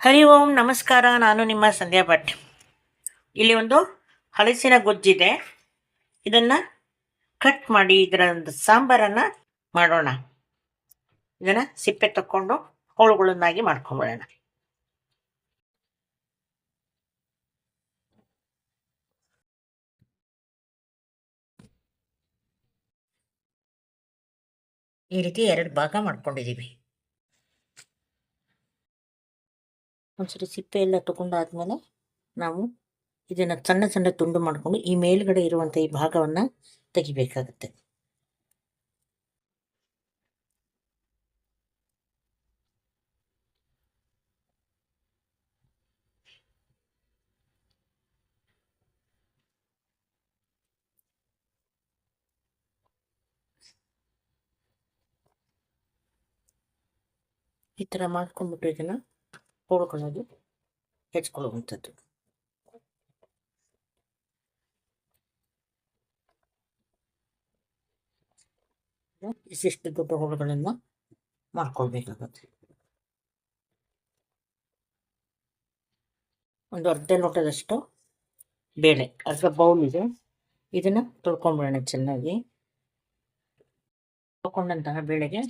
ಹರಿ ಓಂ, ನಮಸ್ಕಾರ, ನಾನು ನಿಮ್ಮ ಸಂಧ್ಯಾ ಭಟ್. ಇಲ್ಲಿ ಒಂದು ಹಲಸಿನ ಗೊಜ್ಜಿದೆ. ಇದನ್ನ ಕಟ್ ಮಾಡಿ ಇದರ ಒಂದು ಸಾಂಬಾರನ್ನು ಮಾಡೋಣ. ಇದನ್ನ ಸಿಪ್ಪೆ ತಕ್ಕೊಂಡು ಹೋಳುಗಳನ್ನಾಗಿ ಮಾಡ್ಕೊಂಬಿಡೋಣ ಈ ರೀತಿ ಎರಡು ಭಾಗ ಮಾಡ್ಕೊಂಡಿದ್ದೀವಿ. ಒಂದ್ಸರಿ ಸಿಪ್ಪೆ ಎಲ್ಲ ತಗೊಂಡಾದ್ಮೇಲೆ ನಾವು ಇದನ್ನ ಸಣ್ಣ ಸಣ್ಣ ತುಂಡು ಮಾಡಿಕೊಂಡು ಈ ಮೇಲ್ಗಡೆ ಇರುವಂತ ಈ ಭಾಗವನ್ನ ತೆಗಿಬೇಕಾಗತ್ತೆ. ಈ ತರ ಮಾಡ್ಕೊಂಡ್ಬಿಟ್ಟು ಇದನ್ನ ಹೋಳ್ಕೊಳ್ಳೋದು ಹೆಚ್ಕೊಳ್ಳುವಂಥದ್ದು ಇಷ್ಟಿಷ್ಟು ದೊಡ್ಡ ಹೋಳುಗಳನ್ನ ಮಾಡ್ಕೊಳ್ಬೇಕಾಗತ್ತೆ. ಒಂದು ಅರ್ಧ ಲೋಟದಷ್ಟು ಬೇಳೆ, ಅರ್ಧ ಬೌಲ್ ಇದೆ. ಇದನ್ನ ತೊಳ್ಕೊಂಡ್ಬಿಡೋಣ ಚೆನ್ನಾಗಿ. ತೊಳ್ಕೊಂಡಂತಹ ಬೇಳೆಗೆ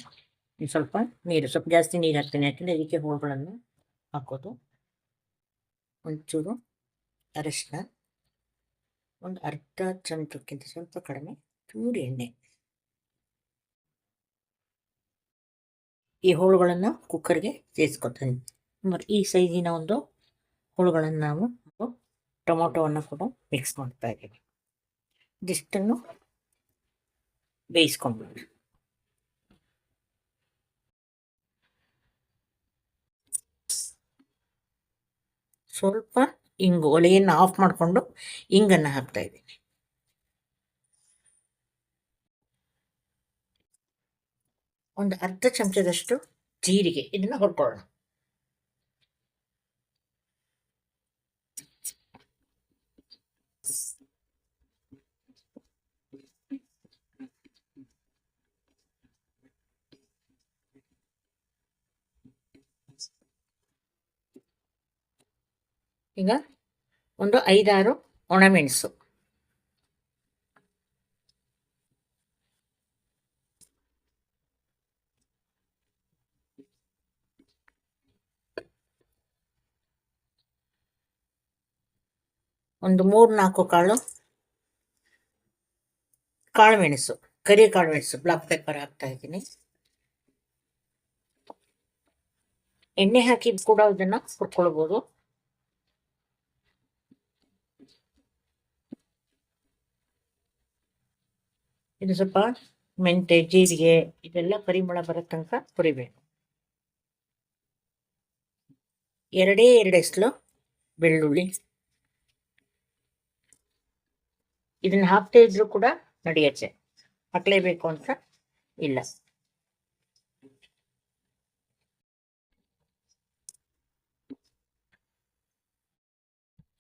ಸ್ವಲ್ಪ ನೀರು, ಸ್ವಲ್ಪ ಜಾಸ್ತಿ ನೀರು ಹಾಕ್ತೀನಿ, ಯಾಕಂದರೆ ಇದಕ್ಕೆ ಹೋಳುಗಳನ್ನು ಹಾಕೋದು. ಒಂಚೂರು ಅರಶಿನ, ಒಂದು ಅರ್ಧ ಚಮಚಕ್ಕಿಂತ ಸ್ವಲ್ಪ ಕಡಿಮೆ ಚೂರು ಎಣ್ಣೆ. ಈ ಹೋಳುಗಳನ್ನು ಕುಕ್ಕರ್ಗೆ ಸೇರಿಸ್ಕೊತೀನಿ ಮತ್ತು ಈ ಸೈಜಿನ ಒಂದು ಹೋಳುಗಳನ್ನು ನಾವು ಟೊಮೊಟೊವನ್ನು ಕೂಡ ಮಿಕ್ಸ್ ಮಾಡ್ತಾ ಇದ್ದೀವಿ. ಇದಿಷ್ಟನ್ನು ಬೇಯಿಸ್ಕೊಂಡ್ಬಿಡೋಣ. ಸ್ವಲ್ಪ ಇಂಗು ಒಲೆಯನ್ನು ಆಫ್ ಮಾಡಿಕೊಂಡು ಇಂಗನ್ನು ಹಾಕ್ತಾ ಇದ್ದೀನಿ. ಒಂದು ಅರ್ಧ ಚಮಚದಷ್ಟು ಜೀರಿಗೆ ಇದನ್ನು ಹೊಡ್ಕೊಳ್ಳೋಣ ಈಗ ಒಂದು ಐದಾರು ಒಣಮೆಣಸು ಒಂದು ಮೂರು ನಾಲ್ಕು ಕಾಳು. ಕಾಳು ಮೆಣಸು ಕರಿ ಕಾಳು ಮೆಣಸು ಬ್ಲಾಕ್ ಪೇಪರ್ ಹಾಕ್ತಾ ಇದ್ದೀನಿ. ಎಣ್ಣೆ ಹಾಕಿ ಕೂಡ ಇದನ್ನ ಹುರ್ಕೊಳ್ಬೋದು ಇದು ಸ್ವಲ್ಪ ಮೆಂತೆ ಜೀರಿಗೆ ಇದೆಲ್ಲ ಪರಿಮಳ ಬರೋ ತನಕ ಹುರಿಬೇಕು ಎರಡೇ ಎರಡೆಸ್ಲು ಬೆಳ್ಳುಳ್ಳಿ. ಇದನ್ನ ಹಾಕ್ತಾ ಇದ್ರು ಕೂಡ ನಡೆಯತ್ತೆ. ಹಾಕ್ಲೇಬೇಕು ಅಂತ ಇಲ್ಲ.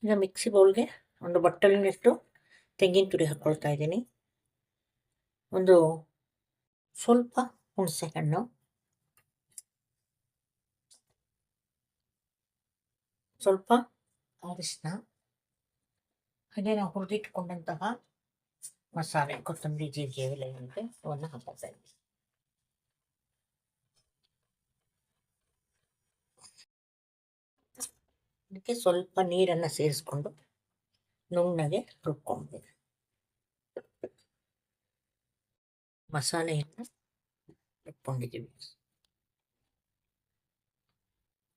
ಈಗ ಮಿಕ್ಸಿ ಬೌಲ್ಗೆ ಒಂದು ಬಟ್ಟಲಿನಷ್ಟು ತೆಂಗಿನ ತುರಿ ಹಾಕ್ಕೊಳ್ತಾ ಇದ್ದೀನಿ. ಒಂದು ಸ್ವಲ್ಪ ಹುಣಸೆ ಹಣ್ಣು ಸ್ವಲ್ಪ ಅರಿಶಿನ ಹಾಗೆ ನಾವು ಹುರಿದಿಟ್ಕೊಂಡಂತಹ ಮಸಾಲೆ, ಕೊತ್ತಂಬರಿ, ಜೀರಿಗೆ ಎಲ್ಲ ಏನಿದೆ ಅವನ್ನು ಹಾಕ್ತಾ ಅದಕ್ಕೆ ಸ್ವಲ್ಪ ನೀರನ್ನು ಸೇರಿಸ್ಕೊಂಡು ನುಣ್ಣಗೆ ರುಬ್ಕೊಳ್ಬೇಕು. ಮಸಾಲೆಯನ್ನು ರುಬ್ಕೊಂಡಿದ್ದೀವಿ.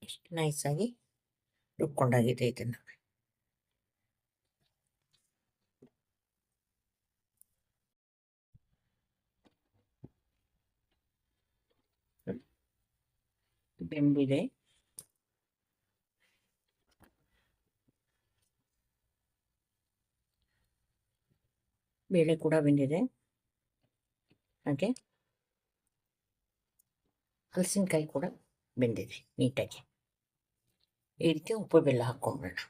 ಎಷ್ಟು ನೈಸಾಗಿ ರುಬ್ಕೊಂಡಾಗಿದೆ ಇದನ್ನು. ಬೆಂಬಿದೆ. ಬೇಳೆ ಕೂಡ ಬೆಂದಿದೆ. ಹಾಗೆ ಹಲಸಿನಕಾಯಿ ಕೂಡ ಬೆಂದಿದೆ ನೀಟಾಗಿ ಈ ರೀತಿ ಉಪ್ಪು ಬೆಲ್ಲ ಹಾಕ್ಕೊಂಬಿಡೋಣ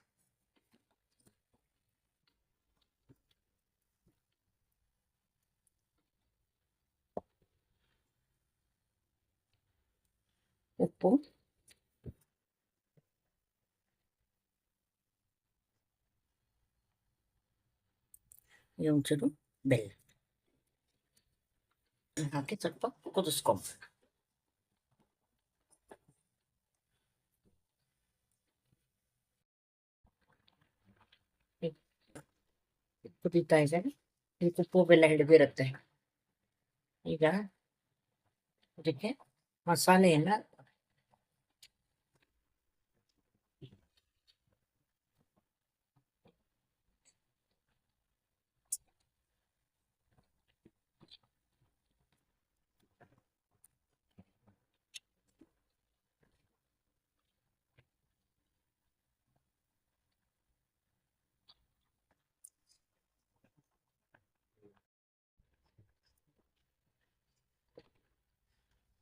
ಉಪ್ಪು ಒಂಚೂರು ಬೆಲ್ಲ ಇದನ್ನ ಹಾಕಿ ಸ್ವಲ್ಪ ಕುದಿಸ್ಕೊಂಬ ಕುದೀತಾ ಇದೆ ಇದಕ್ಕೆ ಉಪ್ಪು ಬೆಲ್ಲ ಹಿಡಿದಿರುತ್ತೆ ಈಗ ಅದಕ್ಕೆ ಮಸಾಲೆಯನ್ನ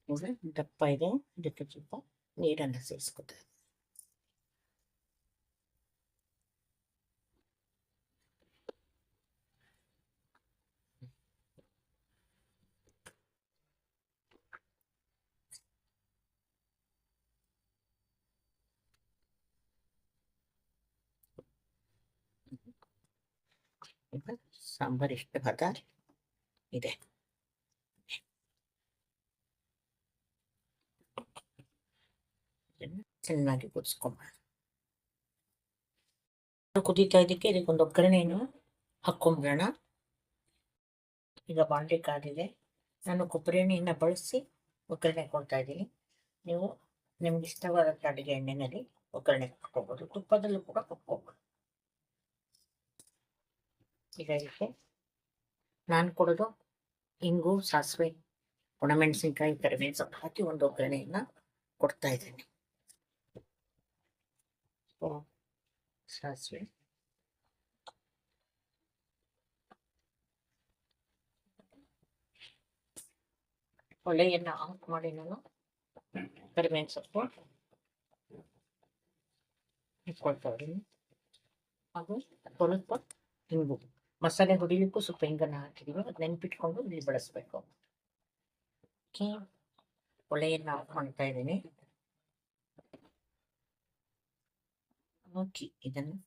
ಈಗ ದಪ್ಪ ಇದೆ ಇದಕ್ಕೆ ಸ್ವಲ್ಪ ನೀರನ್ನು ಸೇರಿಸ್ಕೊತಾರೆ ಈಗ ಸಾಂಬಾರ್ ಇಷ್ಟು ಹದ ಇದೆ ಇದನ್ನ ಚೆನ್ನಾಗಿ ಕುದಿಸ್ಕೊಂಬಾರ ಕುದೀತಾ ಇದಕ್ಕೆ ಇದಕ್ಕೊಂದು ಒಗ್ಗರಣೆಯನ್ನು ಹಾಕ್ಕೊಂಬಿಡೋಣ ಈಗ ಬಾಂಡೆ ಕಾದಿದೆ ನಾನು ಕೊಬ್ಬರಿ ಎಣ್ಣೆಯನ್ನು ಬಳಸಿ ಒಗ್ಗರಣೆ ಕೊಡ್ತಾ ಇದ್ದೀನಿ ನೀವು ನಿಮ್ಗೆ ಇಷ್ಟವಾದ ಅಡುಗೆ ಎಣ್ಣೆನಲ್ಲಿ ಒಗ್ಗರಣೆ ಹಾಕ್ಕೋಬೋದು ತುಪ್ಪದಲ್ಲೂ ಕೂಡ ಹಾಕ್ಕೋಬೋದು ಈಗ ಇದಕ್ಕೆ ನಾನು ಕೊಡೋದು ಇಂಗು ಸಾಸಿವೆ ಒಣಮೆಣಸಿನ್ಕಾಯಿ ಸೊಪ್ಪು ಹಾಕಿ ಒಂದು ಒಗ್ಗರಣೆಯನ್ನು ಕೊಡ್ತಾ ಇದ್ದೀನಿ ಸಾಸಿವೆ ಒಲೆಯನ್ನು ಆಫ್ ಮಾಡಿ ನಾನು. ಕರಿಬೇವಿನ ಸೊಪ್ಪು ಇಟ್ಕೊಳ್ತಾ ಇದ್ದೀನಿ ಹಾಗೂ ಸ್ವಲ್ಪ ಹಿಂಗು. ಮಸಾಲೆ ಹೊಡಿಲಿಕ್ಕೂ ಸ್ವಲ್ಪ ಹಿಂಗನ್ನ ಹಾಕಿದೀವಿ. ಅದು ನೆನ್ಪಿಟ್ಕೊಂಡು ಇಲ್ಲಿ ಬಳಸಬೇಕು. ಓಕೆ. ಒಳ್ಳೆಯನ್ನು ಆಫ್ ಮಾಡ್ತಾ ಇದ್ದೀನಿ. ಓಕೆ ಇದನ್ನು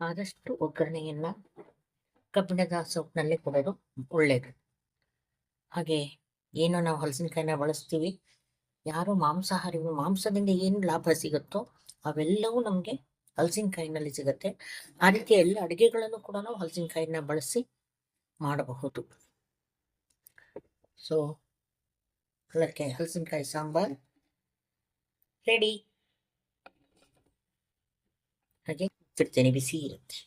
ಆದಷ್ಟು ಒಗ್ಗರಣೆಯನ್ನ ಕಬ್ಬಿಣದ ಸೊಪ್ಪಿನಲ್ಲಿ ಕೊಡೋದು ಒಳ್ಳೇದು ಹಾಗೆ ಏನು ನಾವು ಹಲಸಿನಕಾಯಿನ ಬಳಸ್ತೀವಿ ಯಾರು ಮಾಂಸಾಹಾರಿ ಮಾಂಸದಿಂದ ಏನು ಲಾಭ ಸಿಗುತ್ತೋ ಅವೆಲ್ಲವೂ ನಮಗೆ ಹಲಸಿನಕಾಯಿನಲ್ಲಿ ಸಿಗುತ್ತೆ ಆ ರೀತಿಯ ಎಲ್ಲ ಅಡುಗೆಗಳನ್ನು ಕೂಡ ನಾವು ಹಲಸಿನಕಾಯಿನ ಬಳಸಿ ಮಾಡಬಹುದು ಸೊ ಅದಕ್ಕೆ ಹಲಸಿನಕಾಯಿ ಸಾಂಬಾರ್ ರೆಡಿ ಹಾಗೆ ಬಿಡ್ತೇನೆ ಬಿಸಿ ಇರುತ್ತೆ